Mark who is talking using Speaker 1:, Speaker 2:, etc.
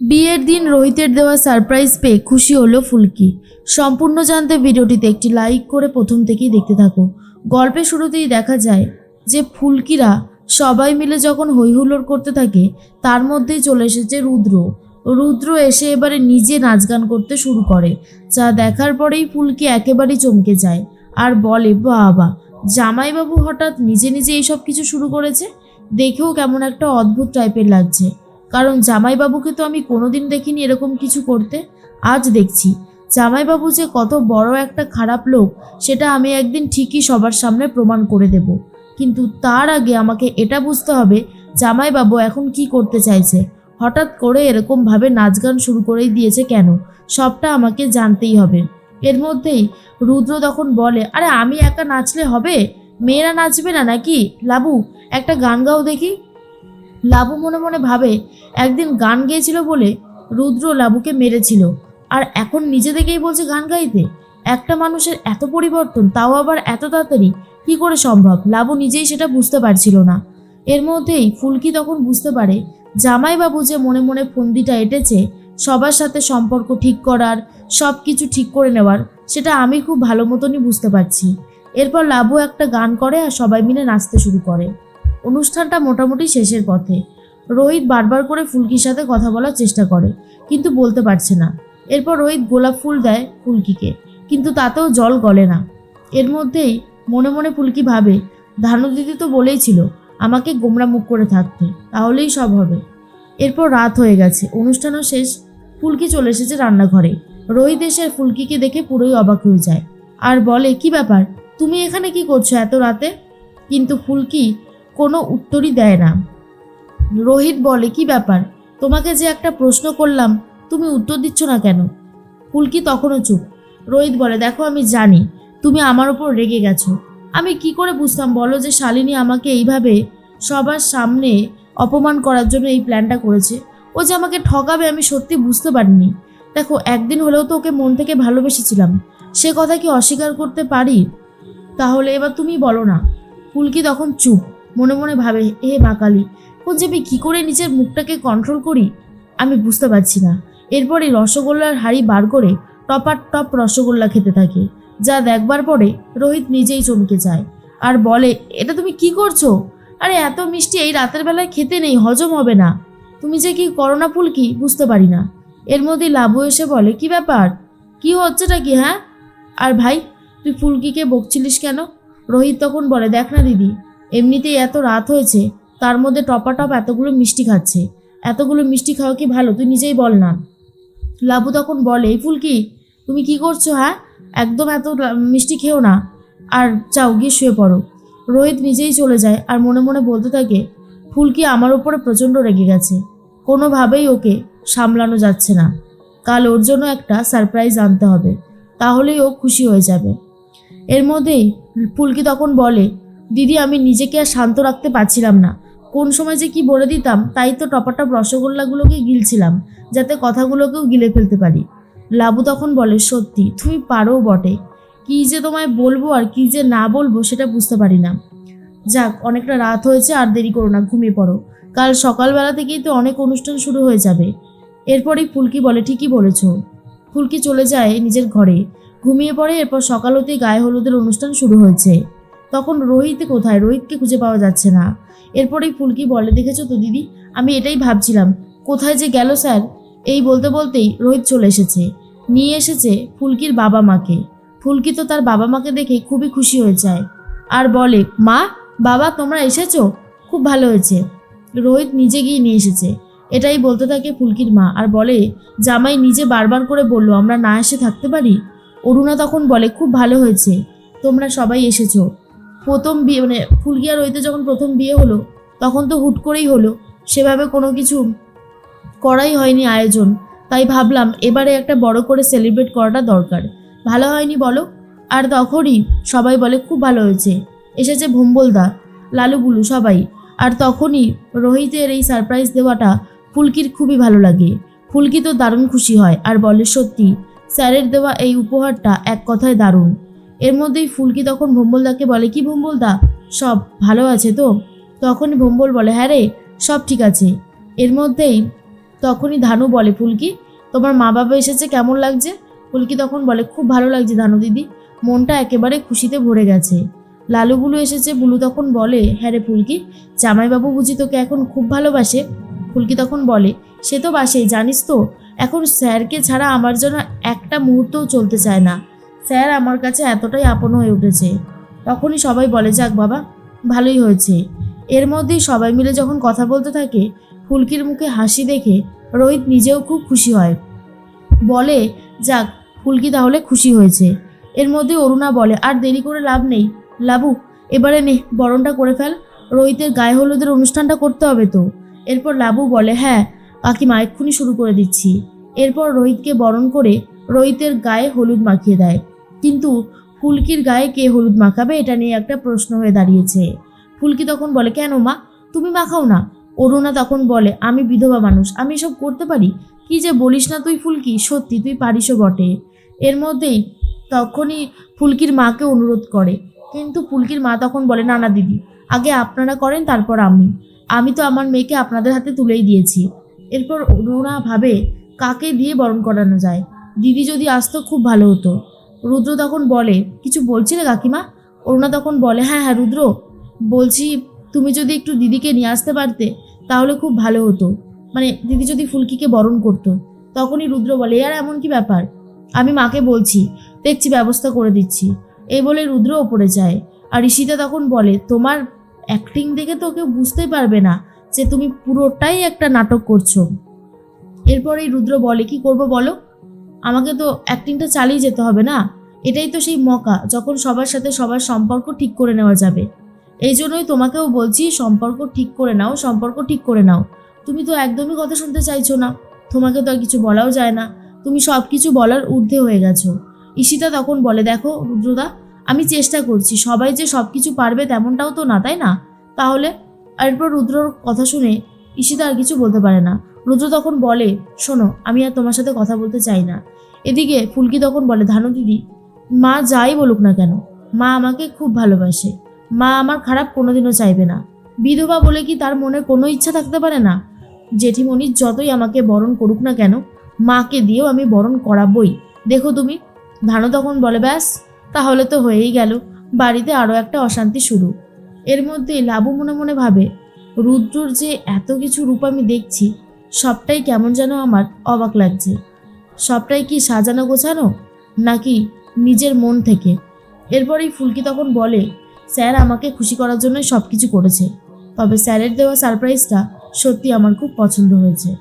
Speaker 1: বিয়ের দিন রোহিতের দেওয়া সারপ্রাইজ পেয়ে খুশি হলো ফুলকি। সম্পূর্ণ জানতে ভিডিওটিতে একটি লাইক করে প্রথম থেকেই দেখতে থাকো। গল্পের শুরুতেই দেখা যায় যে ফুলকিরা সবাই মিলে যখন হৈহুল্লোড় করতে থাকে, তার মধ্যেই চলে এসেছে রুদ্র। রুদ্র এসে এবারে নিজে নাচ গান করতে শুরু করে, যা দেখার পরেই ফুলকি একেবারেই চমকে যায় আর বলে, বাবা, জামাইবাবু হঠাৎ নিজে নিজে এইসব কিছু শুরু করেছে? দেখেও কেমন একটা অদ্ভুত টাইপের লাগছে। কারণ জামাইবাবুকে তো আমি কোনোদিন দেখিনি এরকম কিছু করতে। আজ দেখছি। জামাইবাবু যে কত বড় একটা খারাপ লোক, সেটা আমি একদিন ঠিকই সবার সামনে প্রমাণ করে দেব। কিন্তু তার আগে আমাকে এটা বুঝতে হবে, জামাইবাবু এখন কি করতে চাইছে? হঠাৎ করে এরকমভাবে নাচ গান শুরু করেই দিয়েছে কেন? সবটা আমাকে জানতেই হবে। এর মধ্যেই রুদ্র তখন বলে, আরে, আমি একা নাচলে হবে? মেয়েরা নাচবে না নাকি? লাবু, একটা গান গাও দেখি। লাবু মনে মনে ভাবে, একদিন গান গেয়েছিল বলে রুদ্র লাবুকে মেরেছিল, আর এখন নিজে থেকেই বলছে গান গাইতে। একটা মানুষের এত পরিবর্তন, তাও আবার এত তাড়াতাড়ি, কি করে সম্ভব? লাবু নিজেই সেটা বুঝতে পারছিল না। এর মধ্যেই ফুলকি তখন বুঝতে পারে, জামাইবাবু যে মনে মনে ফন্দিটা এঁটেছে, সবার সাথে সম্পর্ক ঠিক করার সব কিছু ঠিক করে নেওয়ার, সেটা আমি খুব ভালো মতনই বুঝতে পারছি। এরপর লাবু একটা গান করে আর সবাই মিলে নাচতে শুরু করে। অনুষ্ঠানটা মোটামুটি শেষের পথে। রোহিত বারবার করে ফুলকির সাথে কথা বলার চেষ্টা করে, কিন্তু বলতে পারছে না। এরপর রোহিত গোলাপ ফুল দেয় ফুলকিকে, কিন্তু তাতেও জল গলে না। এর মধ্যেই মনে মনে ফুলকি ভাবে, ধানুদিদি তো বলেই ছিল আমাকে গোমরা মুখ করে থাকতে, তাহলেই সব হবে। এরপর রাত হয়ে গেছে, অনুষ্ঠানও শেষ। ফুলকি চলে এসেছে রান্নাঘরে। রোহিত এসে ফুলকিকে দেখে পুরোই অবাক হয়ে যায়। আর বলে, কি ব্যাপার? তুমি এখানে কি করছ এত রাতে? কিন্তু ফুলকি কোনো উত্তরই দেয় না। রোহিত বলে, কি ব্যাপার? তোমাকে যে একটা প্রশ্ন করলাম, তুমি উত্তর দিচ্ছ না কেন? ফুলকি তখনও চুপ। রোহিত বলে, দেখো, আমি জানি, তুমি আমার ওপর রেগে গেছো। আমি কি করে বুঝতাম? বলো যে শালিনী আমাকে এইভাবে সবার সামনে অপমান করার জন্য এই প্ল্যানটা করেছে। ও যে আমাকে ঠকাবে, আমি সত্যি বুঝতে পারিনি। দেখো, একদিন হলেও তো ওকে মন থেকে ভালোবেসেছিলাম। সে কথা কি অস্বীকার করতে পারি? তাহলে এবার তুমি বলো না। ফুলকি তখন চুপ। মনে মনে ভাবে, এ মা কালী ও যে আমি কী করে নিজের মুখটাকে কন্ট্রোল করি? আমি বুঝতে পারছি না। এরপরে রসগোল্লার হাড়ি বার করে টপার টপ রসগোল্লা খেতে থাকে। যা দেখবার পরে রোহিত নিজেই চমকে যায়। আর বলে, এটা তুমি কি করছ? আরে, এত মিষ্টি এই রাতের বেলায় খেতে নেই, হজম হবে না। তুমি যে কি করো না ফুলকি বুঝতে পারি না। এর মধ্যেই লাবু এসে বলে, কি ব্যাপার? কি হচ্ছেটা কি হ্যাঁ? আর ভাই, তুই ফুলকিকে বকছিলিস কেন? রোহিত তখন বলে, দেখ না দিদি এমনিতেই এত রাত হয়েছে, তার মধ্যে টপাটপ এতগুলো মিষ্টি খাচ্ছে। এতগুলো মিষ্টি খাওয়া কি ভালো? তুই নিজেই বল না। লাবু তখন বলে, এই ফুলকি তুমি কি করছ হ্যাঁ? একদম এত মিষ্টি খেও না। আর চাও গিয়ে শুয়ে পড়ো। রোহিত নিজেই চলে যায় আর মনে মনে বলতে থাকে ফুলকি আমার উপরে প্রচণ্ড রেগে গেছে। কোনোভাবেই ওকে সামলানো যাচ্ছে না। কাল ওর জন্য একটা সারপ্রাইজ আনতে হবে, তাহলেই ও খুশি হয়ে যাবে। এর মধ্যেই ফুলকি তখন বলে দিদি, আমি নিজেকে আর শান্ত রাখতে পারছিলাম না। কোন সময় যে কি বলে দিতাম, তাই তো টপাটপ রসগোল্লাগুলোকে গিলছিলাম, যাতে কথাগুলোকেও গিলে ফেলতে পারি। লাবু তখন বলে, সত্যি, তুমি পারো বটে। কী যে তোমায় বলব আর কী যে না বলব, সেটা বুঝতে পারি না। যাক, অনেকটা রাত হয়েছে, আর দেরি করো না, ঘুমিয়ে পড়ো। কাল সকালবেলা থেকেই তো অনেক অনুষ্ঠান শুরু হয়ে যাবে। এরপরেই ফুলকি বলে, ঠিকই বলেছ। ফুলকি চলে যায় নিজের ঘরে। ঘুমিয়ে পড়ে, এরপর সকাল হতেই গায়ে হলুদের অনুষ্ঠান শুরু হয়েছে। তখন রোহিত কোথায়? রোহিতকে খুঁজে পাওয়া যাচ্ছে না। এরপরেই ফুলকি বলে, দেখেছ তো দিদি? আমি এটাই ভাবছিলাম। কোথায় যে গেল স্যার? এই বলতে বলতেই রোহিত চলে এসেছে। নিয়ে এসেছে ফুলকির বাবা মাকে। ফুলকি তো তার বাবা মাকে দেখে খুবই খুশি হয়ে যায়। আর বলে, মা, বাবা, তোমরা এসেছ? খুব ভালো হয়েছে। রোহিত নিজে গিয়ে নিয়ে এসেছে। এটাই বলতে থাকে ফুলকির মা। আর বলে, জামাই নিজে বারবার করে বলল, আমরা না এসে থাকতে পারি? অরুণা তখন বলে, খুব ভালো হয়েছে। তোমরা সবাই এসেছ। প্রথম বিয়ে মানে ফুলকি আর রোহিতের যখন প্রথম বিয়ে হলো, তখন তো হুট করেই হলো। সেভাবে কোনো কিছু করাই হয়নি আয়োজন। তাই ভাবলাম এবারে একটা বড় করে সেলিব্রেট করাটা দরকার। ভালো হয়নি বলো? আর তখনই সবাই বলে, খুব ভালো হয়েছে। এসেছে ভম্বলদা, লালু বুলু সবাই। আর তখনই রোহিতের এই সারপ্রাইজ দেওয়াটা ফুলকির খুবই ভালো লাগে। ফুলকি তো দারুণ খুশি হয়। আর বলে, সত্যি, স্যারের দেওয়া এই উপহারটা এক কথায় দারুণ। এর মধ্যেই ফুলকি তখন ভম্বলদাকে বলে, কি ভম্বলদা? সব ভালো আছে তো? তখনই ভম্বল বলে হ্যাঁ রে, সব ঠিক আছে। এর মধ্যেই তখনই ধানু বলে ফুলকি, তোমার মা বাবা এসেছে, কেমন লাগছে? ফুলকি তখন বলে, খুব ভালো লাগছে ধানু দিদি, মনটা একেবারে খুশিতে ভরে গেছে। লালু বুলু এসেছে, বুলু তখন বলে হ্যাঁ রে ফুলকি, জামাইবাবু বুঝি তোকে এখন খুব ভালোবাসে? ফুলকি তখন বলে, সে তো বাসেই, জানিস তো, এখন স্যারকে ছাড়া আমার জন্য একটা মুহূর্তও চলতে চায় না। স্যার, আমার কাছে এতটাই আপন হয়ে উঠেছে। তখনই সবাই বলে, যাক বাবা, ভালোই হয়েছে। এর মধ্যেই সবাই মিলে যখন কথা বলতে থাকে, ফুলকির মুখে হাসি দেখে রোহিত নিজেও খুব খুশি হয়। বলে, যাক, ফুলকি তাহলে খুশি হয়েছে। এর মধ্যে অরুণা বলে, আর দেরি করে লাভ নেই। লাবু, এবারে নে, বরণটা করে ফেল। রোহিতের গায়ে হলুদের অনুষ্ঠানটা করতে হবে তো। এরপর লাবু বলে হ্যাঁ কাকিমা, এক্ষুনি শুরু করে দিচ্ছি। এরপর রোহিতকে বরণ করে রোহিতের গায়ে হলুদ মাখিয়ে দেয়। কিন্তু ফুলকির গায়ে কে হলুদ মাখাবে এটা নিয়ে একটা প্রশ্ন হয়ে দাঁড়িয়েছে। ফুলকি তখন বলে, কেন মা? তুমি মাখাও না। অরুণা তখন বলে, আমি বিধবা মানুষ, আমি এসব করতে পারি? কি যে বলিস না তুই ফুলকি? সত্যি, তুই পারিসও বটে। এর মধ্যেই তখনই ফুলকির মাকে অনুরোধ করে। কিন্তু ফুলকির মা তখন বলে, না না, দিদি, আগে আপনারা করেন, তারপর আমি। আমি তো আমার মেয়েকে আপনাদের হাতে তুলেই দিয়েছি। এরপর অরুণা ভাবে, কাকে দিয়ে বরণ করানো যায়? দিদি যদি আসতো, খুব ভালো হতো। রুদ্র তখন বলে, কিছু বলছিলে কাকিমা? অরুণা তখন বলে হ্যাঁ হ্যাঁ রুদ্র, বলছি তুমি যদি একটু দিদিকে নিয়ে আসতে পারতে, তাহলে খুব ভালো হতো। মানে দিদি যদি ফুলকিকে বরণ করতো। তখনই রুদ্র বলে আর এমন কি ব্যাপার? আমি মাকে বলছি, দেখছি ব্যবস্থা করে দিচ্ছি। এই বলে রুদ্র ওপরে যায়। আর ঋষিতা তখন বলে, তোমার অ্যাক্টিং দেখে তো কেউ বুঝতেই পারবে না যে তুমি পুরোটাই একটা নাটক করছ। এরপরেই রুদ্র বলে, কি করব বলো? আমাকে তো অ্যাক্টিংটা চালিয়ে যেতে হবে না? এটাই তো সেই মকা, যখন সবার সাথে সবার সম্পর্ক ঠিক করে নেওয়া যাবে। এই জন্যই তোমাকেও বলছি, সম্পর্ক ঠিক করে নাও, সম্পর্ক ঠিক করে নাও। তুমি তো একদমই কথা শুনতে চাইছো না। তোমাকে তো আর কিছু বলাও যায় না। তুমি সব কিছু বলার ঊর্ধ্বে হয়ে গেছো। ঈশিতা তখন বলে, দেখো রুদ্রদা, আমি চেষ্টা করছি। সবাই যে সব কিছু পারবে তেমনটাও তো না, তাই না? তাহলে, আর এরপর রুদ্রর কথা শুনে ঈশিতা আর কিছু বলতে পারে না। রুদ্র তখন বলে, শোনো, আমি আর তোমার সাথে কথা বলতে চাই না। এদিকে ফুলকি তখন বলে, ধানু দিদি, মা যাই বলুক না কেন, মা আমাকে খুব ভালোবাসে। মা আমার খারাপ কোনোদিনও চাইবে না। বিধবা বলে কি তার মনে কোনো ইচ্ছা থাকতে পারে না? জেঠিমণি যতই আমাকে বরণ করুক না কেন, মাকে দিয়েও আমি বরণ করাবই। দেখো তুমি। ধানু তখন বলে, ব্যাস, তাহলে তো হয়েই গেল। বাড়িতে আরও একটা অশান্তি শুরু। এর মধ্যে লাবু মনে মনে ভাবে, রুদ্রর যে এত কিছু রূপ আমি দেখছি সবটাই কেমন যেন আমার অবাক লাগছে। সবটাই কি সাজানো গোছানো, নাকি নিজের মন থেকে? এরপরেই ফুলকি তখন বলে, স্যার আমাকে খুশি করার জন্য সব কিছু করেছে। তবে স্যারের দেওয়া সারপ্রাইজটা সত্যি আমার খুব পছন্দ হয়েছে।